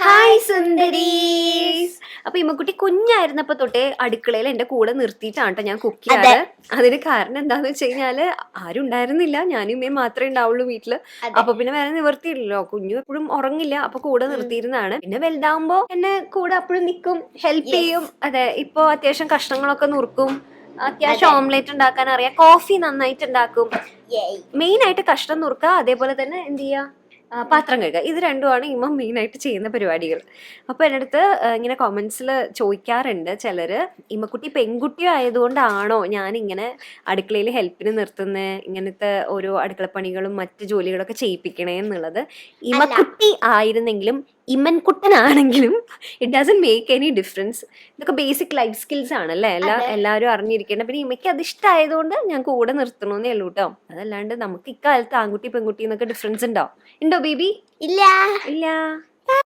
Hi സുന്ദരീസ് അപ്പൊ ഇമ്മക്കുട്ടി കുഞ്ഞായിരുന്നപ്പോ തൊട്ടേ അടുക്കളയിൽ എന്റെ കൂടെ നിർത്തിയിട്ടാണ് ട്ടോ ഞാൻ കുക്ക് ചെയ്യാറ് അതിന് കാരണം എന്താന്ന് വെച്ച് കഴിഞ്ഞാൽ ആരും ഉണ്ടായിരുന്നില്ല. ഞാനും ഇമ്മയും മാത്രമേ ഉണ്ടാവുള്ളൂ വീട്ടിൽ. അപ്പൊ പിന്നെ വേറെ നിവർത്തിയില്ലല്ലോ കുഞ്ഞു എപ്പോഴും ഉറങ്ങില്ല. അപ്പൊ കൂടെ നിർത്തിയിരുന്നാണ് പിന്നെ വലുതാവുമ്പോ എന്നെ കൂടെ അപ്പോഴും നിൽക്കും ഹെൽപ്പ് ചെയ്യും. അതെ ഇപ്പൊ അത്യാവശ്യം കഷ്ണങ്ങളൊക്കെ നുറുക്കും. അത്യാവശ്യം ഓംലെറ്റ് ഉണ്ടാക്കാൻ അറിയാം. കോഫി നന്നായിട്ട് ഉണ്ടാക്കും. മെയിൻ ആയിട്ട് കഷ്ണം നുറുക്കുക അതേപോലെ തന്നെ എന്ത് ചെയ്യുക ആ, പാത്രം കഴുകുക. ഇത് രണ്ടുമാണ് ഇമ്മ മെയിനായിട്ട് ചെയ്യുന്ന പരിപാടികൾ. അപ്പോൾ എന്റെ അടുത്ത് ഇങ്ങനെ കോമൻസിൽ ചോദിക്കാറുണ്ട് ചിലർ ഇമ്മക്കുട്ടി പെൺകുട്ടി ആയതുകൊണ്ടാണോ ഞാനിങ്ങനെ ഇങ്ങനെ അടുക്കളയിൽ ഹെൽപ്പിന് നിർത്തുന്ന? ഇങ്ങനത്തെ ഓരോ അടുക്കളപ്പണികളും മറ്റ് ജോലികളൊക്കെ ചെയ്യിപ്പിക്കണേ എന്നുള്ളത്? ഇമ്മക്കുട്ടി ആയിരുന്നെങ്കിലും ഇമ്മൻകുട്ടനാണെങ്കിലും it doesn't make any difference ഇതൊക്കെ ബേസിക് ലൈഫ് സ്കിൽസ് ആണല്ലേ? എല്ലാ എല്ലാവരും അറിഞ്ഞിരിക്കേണ്ട. പിന്നെ ഇമ്മയ്ക്ക് അത് ഇഷ്ടമായതുകൊണ്ട് ഞാൻ കൂടെ നിർത്തണമെന്നേ ഉള്ളൂ കേട്ടോ അതല്ലാണ്ട് നമുക്ക് ഇക്കാലത്ത് ആൺകുട്ടി പെൺകുട്ടി എന്നൊക്കെ ഡിഫറൻസ് ഉണ്ടോ? ഉണ്ടോ ബേബി ഇല്ല. ഇല്ല.